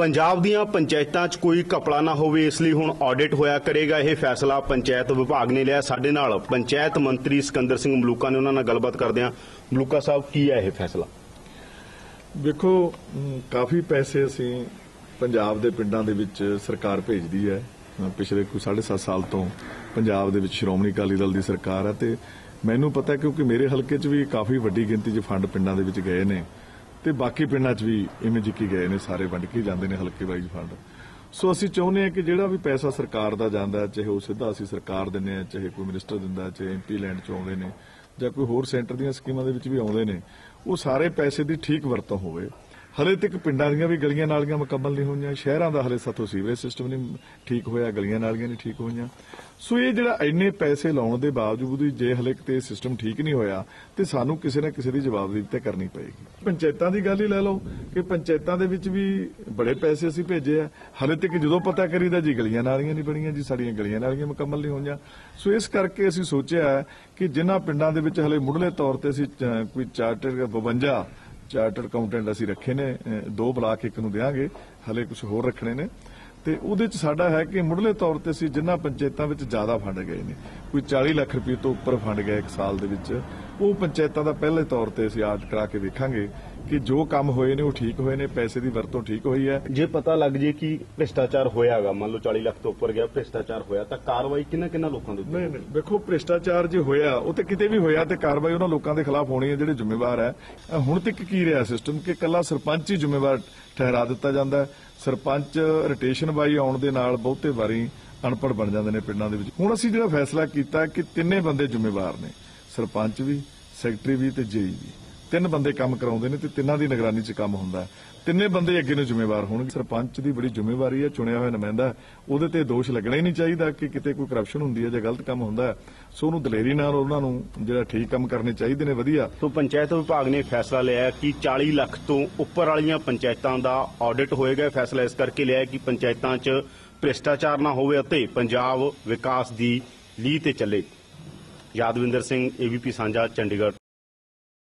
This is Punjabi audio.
ਪੰਜਾਬ ਦੀਆਂ ਪੰਚਾਇਤਾਂ 'ਚ ਕੋਈ ਘਪਲਾ ਨਾ ਹੋਵੇ ਇਸ ਲਈ ਹੁਣ ਆਡਿਟ ਹੋਇਆ ਕਰੇਗਾ। ਇਹ ਫੈਸਲਾ ਪੰਚਾਇਤ ਵਿਭਾਗ ਨੇ ਲਿਆ। ਸਾਡੇ ਨਾਲ ਪੰਚਾਇਤ ਮੰਤਰੀ ਸਿਕੰਦਰ ਸਿੰਘ ਮਲੂਕਾ ਨੇ ਉਹਨਾਂ ਨਾਲ ਗੱਲਬਾਤ ਕਰਦੇ ਹਾਂ। ਮਲੂਕਾ ਸਾਹਿਬ ਕੀ ਹੈ ਇਹ ਫੈਸਲਾ? ਵੇਖੋ ਕਾਫੀ ਪੈਸੇ ਅਸੀਂ ਪੰਜਾਬ ਦੇ ਪਿੰਡਾਂ ਦੇ ਵਿੱਚ ਸਰਕਾਰ ਭੇਜਦੀ ਹੈ। ਅ, ਪਿਛਲੇ ਕੋਈ 7.5 ਸਾਲ ਤੋਂ ਪੰਜਾਬ ਦੇ ਵਿੱਚ ਸ਼੍ਰੋਮਣੀ ਅਕਾਲੀ ਦਲ ਦੀ ਸਰਕਾਰ ਹੈ ਤੇ ਮੈਨੂੰ ਪਤਾ ਹੈ ਕਿਉਂਕਿ ਮੇਰੇ ਹਲਕੇ 'ਚ ਵੀ ਕਾਫੀ ਵੱਡੀ ਗਿਣਤੀ 'ਚ ਫੰਡ ਪਿੰਡਾਂ ਦੇ ਵਿੱਚ ਗਏ ਨੇ। ਤੇ ਬਾਕੀ ਪਿੰਡਾਂ 'ਚ ਵੀ ਇਵੇਂ ਜਿੱਕੀ ਗਏ ਨੇ ਸਾਰੇ ਵੰਡ ਕੇ ਜਾਂਦੇ ਨੇ ਹਲਕੇ ਵਾਈਜ਼ ਫੰਡ ਸੋ ਅਸੀਂ ਚਾਹੁੰਦੇ ਹਾਂ ਕਿ ਜਿਹੜਾ ਵੀ ਪੈਸਾ ਸਰਕਾਰ ਦਾ ਜਾਂਦਾ ਚਾਹੇ ਉਹ ਸਿੱਧਾ ਅਸੀਂ ਸਰਕਾਰ ਦਿੰਦੇ ਹਾਂ ਚਾਹੇ ਕੋਈ ਮਿਨਿਸਟਰ ਦਿੰਦਾ ਹੈ, ਚਾਹੇ ਐਮਪੀ ਲੈਂਡ 'ਚ ਆਉਂਦੇ ਨੇ ਜਾਂ ਕੋਈ ਹੋਰ ਸੈਂਟਰ ਦੀਆਂ ਸਕੀਮਾਂ ਦੇ ਵਿੱਚ ਵੀ ਆਉਂਦੇ ਨੇ ਉਹ ਸਾਰੇ ਪੈਸੇ ਦੀ ਠੀਕ ਵਰਤੋਂ ਹੋਵੇ। ਹਲੇ ਤੱਕ ਪਿੰਡਾਂ ਦੀਆਂ ਵੀ ਗਲੀਆਂ ਨਾਲੀਆਂ ਮੁਕੰਮਲ ਨਹੀਂ ਹੋਈਆਂ, ਸ਼ਹਿਰਾਂ ਦਾ ਹਲੇ ਸਾਥੋਂ ਸੀਵਰੇਜ ਸਿਸਟਮ ਨਹੀਂ ਠੀਕ ਹੋਇਆ, ਗਲੀਆਂ ਨਾਲੀਆਂ ਨਹੀਂ ਠੀਕ ਹੋਈਆਂ। ਸੋ ਇਹ ਜਿਹੜਾ ਇੰਨੇ ਪੈਸੇ ਲਾਉਣ ਦੇ ਬਾਵਜੂਦ ਵੀ ਜੇ ਹਲੇ ਕਿਤੇ ਸਿਸਟਮ ਠੀਕ ਨਹੀਂ ਹੋਇਆ, ਤੇ ਸਾਨੂੰ ਕਿਸੇ ਨਾ ਕਿਸੇ ਦੀ ਜਵਾਬਦੇਹੀ ਤੇ ਕਰਨੀ ਪਏਗੀ। ਪੰਚਾਇਤਾਂ ਦੀ ਗੱਲ ਹੀ ਲੈ ਲਓ ਕਿ ਪੰਚਾਇਤਾਂ ਦੇ ਵਿੱਚ ਵੀ ਬੜੇ ਪੈਸੇ ਅਸੀਂ ਭੇਜੇ ਆ। ਹਲੇ ਤੱਕ ਜਦੋਂ ਪਤਾ ਕਰੀਦਾ ਜੀ ਗਲੀਆਂ ਨਾਲੀਆਂ ਨਹੀਂ ਬਣੀਆਂ, ਜੀ ਸਾਡੀਆਂ ਗਲੀਆਂ ਨਾਲੀਆਂ ਮੁਕੰਮਲ ਨਹੀਂ ਹੋਈਆਂ। ਸੋ ਇਸ ਕਰਕੇ ਅਸੀਂ ਸੋਚਿਆ ਕਿ ਜਿਨ੍ਹਾਂ ਪਿੰਡਾਂ ਦੇ ਵਿੱਚ ਹਲੇ ਮੁੱਢਲੇ ਤੌਰ ਤੇ ਅਸੀਂ ਕੋਈ ਚਾਰਟਰ 52 ਚਾਰਟਰ ਅਕਾਊਂਟੈਂਟ ਅਸੀਂ ਰੱਖੇ ਨੇ ਦੋ ਬਲਾਕ ਇੱਕ ਨੂੰ ਦੇਾਂਗੇ ਹਲੇ ਕੁਝ ਹੋਰ ਰੱਖਣੇ ਨੇ। ਤੇ ਉਹਦੇ ਚ ਸਾਡਾ ਹੈ ਕਿ ਮੁੱਢਲੇ ਤੌਰ ਤੇ ਅਸੀਂ ਜਿੰਨਾ ਪੰਚਾਇਤਾਂ ਵਿੱਚ ਜ਼ਿਆਦਾ ਫੰਡ ਗਏ ਨੇ, ਕੋਈ 40 ਲੱਖ ਰੁਪਏ ਤੋਂ ਉੱਪਰ ਫੰਡ ਗਏ ਇੱਕ ਸਾਲ ਦੇ ਵਿੱਚ, ਉਹ ਪੰਚਾਇਤਾਂ ਦਾ ਪਹਿਲੇ ਤੌਰ ਤੇ ਅਸੀਂ ਆਡ ਕਰਾ ਕੇ ਵੇਖਾਂਗੇ। ਕਿ ਜੋ ਕੰਮ ਹੋਏ ਨੇ ਉਹ ਠੀਕ ਹੋਏ ਨੇ ਪੈਸੇ ਦੀ ਵਰਤੋਂ ਠੀਕ ਹੋਈ ਹੈ। ਜੇ ਪਤਾ ਲੱਗ ਜੇ ਕਿ ਭ੍ਰਿਸ਼ਟਾਚਾਰ ਹੋਇਆਗਾ ਮੰਨ ਲਓ 40 ਲੱਖ ਤੋਂ ਉੱਪਰ ਗਿਆ ਭ੍ਰਿਸ਼ਟਾਚਾਰ ਹੋਇਆ ਤਾਂ ਕਾਰਵਾਈ ਕਿੰਨਾ ਕਿੰਨਾ ਲੋਕਾਂ ਦੇ ਉੱਤੇ ਨਹੀਂ ਨਹੀਂ ਵੇਖੋ ਭ੍ਰਿਸ਼ਟਾਚਾਰ ਜੇ ਹੋਇਆ ਉਹ ਤੇ ਕਿਤੇ ਵੀ ਹੋਇਆ ਤੇ ਕਾਰਵਾਈ ਉਹਨਾਂ ਲੋਕਾਂ ਦੇ ਖਿਲਾਫ ਹੋਣੀ ਹੈ ਜਿਹੜੇ ਜ਼ਿੰਮੇਵਾਰ ਹੈ। ਹੁਣ ਤੱਕ ਕੀ ਰਿਹਾ ਸਿਸਟਮ? ਕਿ ਕੱਲਾ ਸਰਪੰਚ ਹੀ ਜ਼ਿੰਮੇਵਾਰ ਠਹਿਰਾ ਦਿੱਤਾ ਜਾਂਦਾ ਹੈ। ਸਰਪੰਚ ਰੋਟੇਸ਼ਨ ਬਾਈ ਆਉਣ ਦੇ ਨਾਲ ਬਹੁਤੇ ਵਾਰੀ ਅਨਪੜ ਬਣ ਜਾਂਦੇ ਨੇ ਪਿੰਡਾਂ ਦੇ ਵਿੱਚ। ਹੁਣ ਅਸੀਂ ਜਿਹੜਾ ਫੈਸਲਾ ਕੀਤਾ ਕਿ ਤਿੰਨੇ ਬੰਦੇ ਜ਼ਿੰਮੇਵਾਰ ਨੇ। ਸਰਪੰਚ ਵੀ ਸੈਕਟਰੀ ਵੀ ਤੇ ਜੇਈ ਵੀ। ਤਿੰਨ ਬੰਦੇ ਕੰਮ ਕਰਾਉਂਦੇ ਨੇ ਤੇ ਤਿੰਨਾਂ ਦੀ ਨਿਗਰਾਨੀ 'ਚ ਕੰਮ ਹੁੰਦਾ ਤਿੰਨੇ ਬੰਦੇ ਅੱਗੇ ਨੂੰ ਜ਼ਿੰਮੇਵਾਰ ਹੋਣਗੇ। ਸਰਪੰਚ ਦੀ ਬੜੀ ਜ਼ਿੰਮੇਵਾਰੀ ਹੈ, ਚੁਣਿਆ ਹੋਇਆ ਨੁਮਾਇੰਦਾ ਉਹਦੇ ਤੇ ਦੋਸ਼ ਲੱਗਣਾ ਹੀ ਨਹੀਂ ਚਾਹੀਦਾ ਕਿ ਕਿਤੇ ਕੋਈ ਕਰਪਸ਼ਨ ਹੁੰਦੀ ਹੈ ਜਾਂ ਗਲਤ ਕੰਮ ਹੁੰਦਾ ਹੈ। ਸੋ ਉਹਨੂੰ ਦਲੇਰੀ ਨਾਲ ਉਹਨਾਂ ਨੂੰ ਜਿਹੜਾ ਠੀਕ ਕੰਮ ਕਰਨੇ ਚਾਹੀਦੇ ਨੇ, ਵਧੀਆ। ਸੋ ਪੰਚਾਇਤ ਵਿਭਾਗ ਨੇ ਫੈਸਲਾ ਲਿਆ ਕਿ 40 ਲੱਖ ਤੋਂ ਉੱਪਰ ਵਾਲੀਆਂ ਪੰਚਾਇਤਾਂ ਦਾ ਆਡਿਟ ਹੋਏਗਾ ਫੈਸਲਾ ਇਸ ਕਰਕੇ ਲਿਆ ਕਿ ਪੰਚਾਇਤਾਂ 'ਚ ਭ੍ਰਿਸ਼ਟਾਚਾਰ ਨਾ ਹੋਵੇ ਅਤੇ ਪੰਜਾਬ ਵਿਕਾਸ ਦੀ ਲੀਹ ਤੇ ਚੱਲੇ। ਯਾਦਵਿੰਦਰ ਸਿੰਘ ਏਬੀਪੀ ਸਾਂਝਾ, ਚੰਡੀਗੜ੍ਹ।